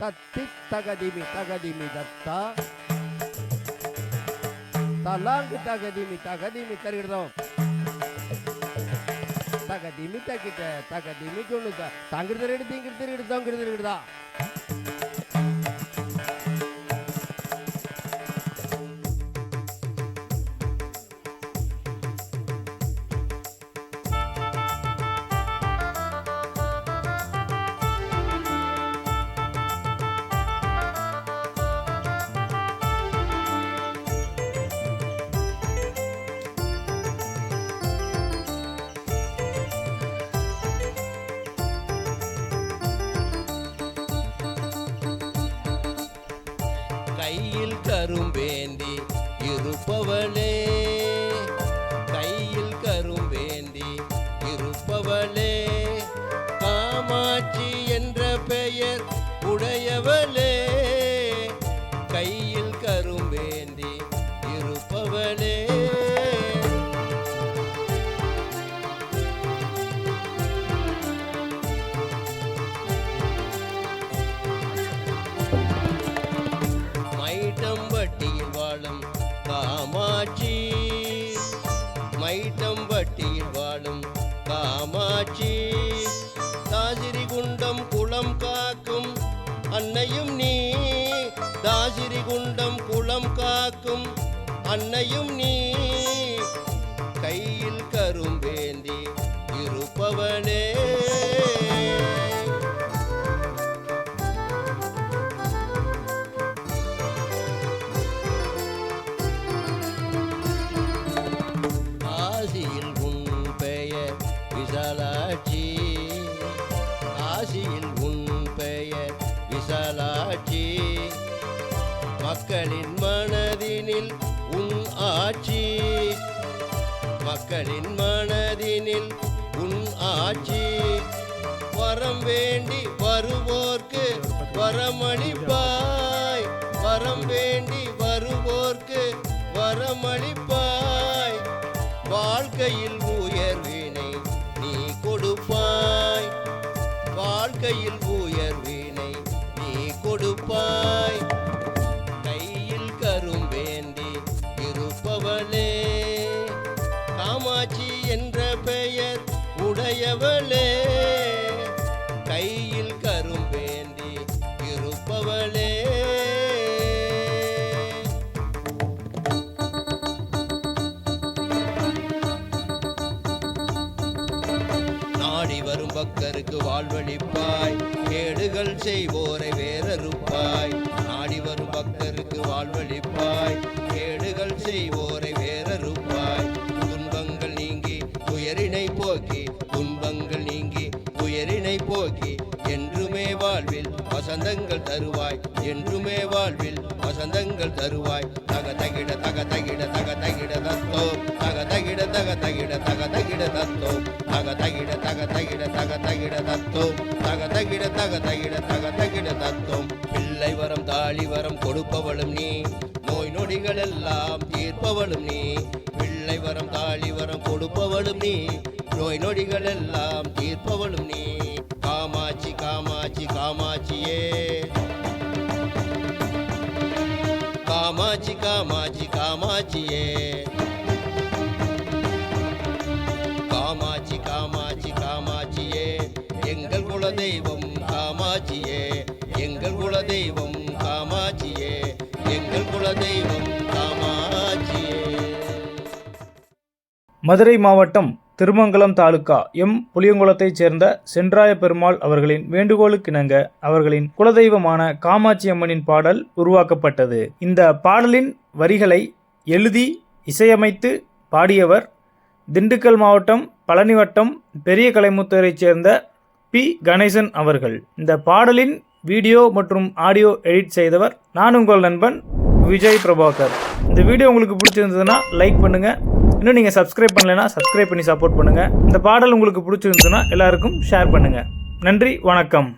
தத்தி தகதிமி தகதிமி தத்தா தலாங்கு தகதிமி தகதிமி தருகிறோம் தகதிமி தக்கிட்ட தகதிமி சொல்லுதா தங்கிறது எடுத்து இங்கிருதர் எடுத்து கையில் கரும்பேந்தி இருப்பவளே. கையில் கரும்பேந்தி இருப்பவளே. காமாட்சி என்ற பெயர் உடையவளே. கையில் காமாட்சி. மைட்டம்பட்டியில் வாழும் காமாட்சி. தாசிரி குண்டம் குளம் காக்கும் அன்னையும் நீ. தாசிரி குண்டம் குளம் காக்கும் அன்னையும் நீ. கையில் கரும் விசாலாட்சி. ஆசியில் உன் பெயர் விசாலாட்சி. மக்களின் மனதினில் உன் ஆட்சி. மக்களின் மனதினில் உன் ஆட்சி. வரம் வேண்டி வருவோர்க்கு வரமளிப்பாய். வரம் வேண்டி வருவோர்க்கு வரமளிப்பாய். வாழ்க்கையில் கையில் உயர்வினை நீ கொடுப்பாய். கையில் கரும்பேந்தி இருப்பவளே. காமாட்சி என்ற பெயர் உடையவளே. கையில் கரும்பேந்தி இருப்பவளே. பக்தருக்கு வாழ்வழிப்பாய் கேடுகள் செய்வோரை வேறறுப்பாய். நாடி வரும் பக்தருக்கு வாழ்வழிப்பாய் கேடுகள் செய்வோரை வேறறுப்பாய். துன்பங்கள் நீங்கி துயரினை போக்கி. துன்பங்கள் நீங்கி துயரினை போக்கி. என்றுமே வாழ்வில் வசந்தங்கள் தருவாய். என்றுமே வாழ்வில் வசந்தங்கள் தருவாய். தக தகிட தக தகிட தக தகிட தத்தோ. தக தகிட தக தகிட தக தகிட தத்தோ. தக தகிட தக தகிட தக தகிட தத்தோ. தக தகிட தக தகிட தக தகிட தத்தோம் பிள்ளை வரம் தாளி வரம் கொடுப்பவளும் நீ. நோய் நொடிகள் எல்லாம் தீர்ப்பவளும் நீ. பிள்ளை வரம் தாளி வரம் கொடுப்பவளும் நீ. நோய் நொடிகள் எல்லாம் தீர்ப்பவளும் நீ. காமாட்சியே. காமாட்சி காமாட்சி காமாட்சியே. எங்கள் குலதெய்வம் காமாட்சியே. எங்கள் குலதெய்வம் காமாட்சியே. எங்கள் குலதெய்வம் காமாட்சியே. மதுரை மாவட்டம் திருமங்கலம் தாலுக்கா எம். புளியங்குளத்தைச் சேர்ந்த சென்றாய பெருமாள் அவர்களின் வேண்டுகோளுக்கிணங்க அவர்களின் குலதெய்வமான காமாட்சி அம்மனின் பாடல் உருவாக்கப்பட்டது. இந்த பாடலின் வரிகளை எழுதி இசையமைத்து பாடியவர் திண்டுக்கல் மாவட்டம் பழனி வட்டம் பெரிய கலைமுத்தரைச் சேர்ந்த பி. கணேசன் அவர்கள். இந்த பாடலின் வீடியோ மற்றும் ஆடியோ எடிட் செய்தவர் நான் உங்கள் நண்பன் விஜய் பிரபாகர். இந்த வீடியோ உங்களுக்கு பிடிச்சிருந்ததுன்னா லைக் பண்ணுங்கள் இன்னும் நீங்கள் சப்ஸ்கிரைப் பண்ணலைன்னா சப்ஸ்கிரைப் பண்ணி சப்போர்ட் பண்ணுங்கள் இந்த பாடல் உங்களுக்கு பிடிச்சிருந்ததுன்னா எல்லாருக்கும் ஷேர் பண்ணுங்கள் நன்றி வணக்கம்.